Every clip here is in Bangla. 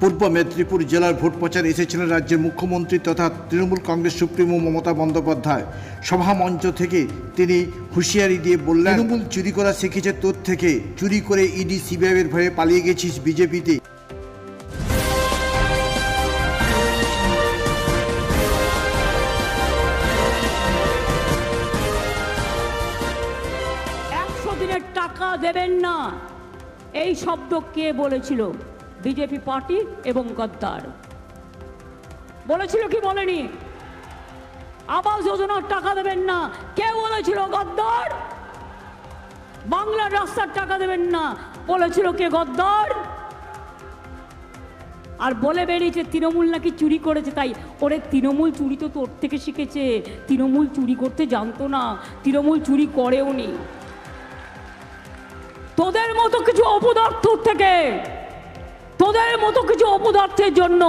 পূর্ব মেদিনীপুর জেলার ভোট প্রচার এসেছিলেন রাজ্যের মুখ্যমন্ত্রী তথা তৃণমূল কংগ্রেস সুপ্রিমো মমতা বন্দ্যোপাধ্যায়। সভা মঞ্চ থেকে তিনি হুঁশিয়ারি দিয়ে বললেন, তৃণমূল চুরি করা শিখেছে তোর থেকে। চুরি করে ইডি, সিবিআইয়ের ভয়ে পালিয়ে গেছিস বিজেপিতে। একশো টাকা দেবেন না। এই শব্দ কে বলেছিল? বিজেপি পার্টি এবং গদ্দার। বলেছিল কি বলেনি? আবাস যোজনার টাকা দেবেন না। কে বলেছিল গদ্দার? বাংলার রাস্তার টাকা দেবেন না। বলেছিল কে গদ্দার? আর বলে বেরিয়েছে, তৃণমূল নাকি চুরি করেছে? তাই ওরে তৃণমূল চুরি তো তোর থেকে শিখেছে। তৃণমূল চুরি করতে জানতো না। তৃণমূল চুরি করেও নি তোদের মতো কিছু অপদার্থ থেকে তোদের মতো কিছু অপদার্থের জন্য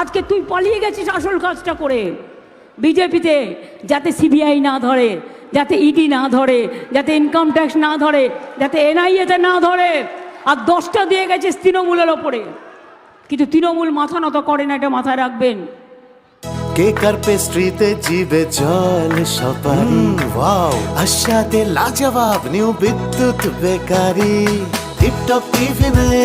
আজকে তুই পালিয়ে গেছিস আসল কাজটা করে। বিজেপিতে যাতে সিবিআই না ধরে যাতে ইডি না ধরে যাতে ইনকাম ট্যাক্স না ধরে যাতে এনআইএতে না ধরে আর দশটা দিয়ে গেছিস তৃণমূলের ওপরে। কিন্তু তৃণমূল মাথা নত করে না এটা মাথায় রাখবেন। কেকার পেস্ট্রিতে জিবে জল সপারি ওয়াও। আশাতে লাজবাব নিউ বিদ্যুৎ বেকারি। টিপটপ টিফিনে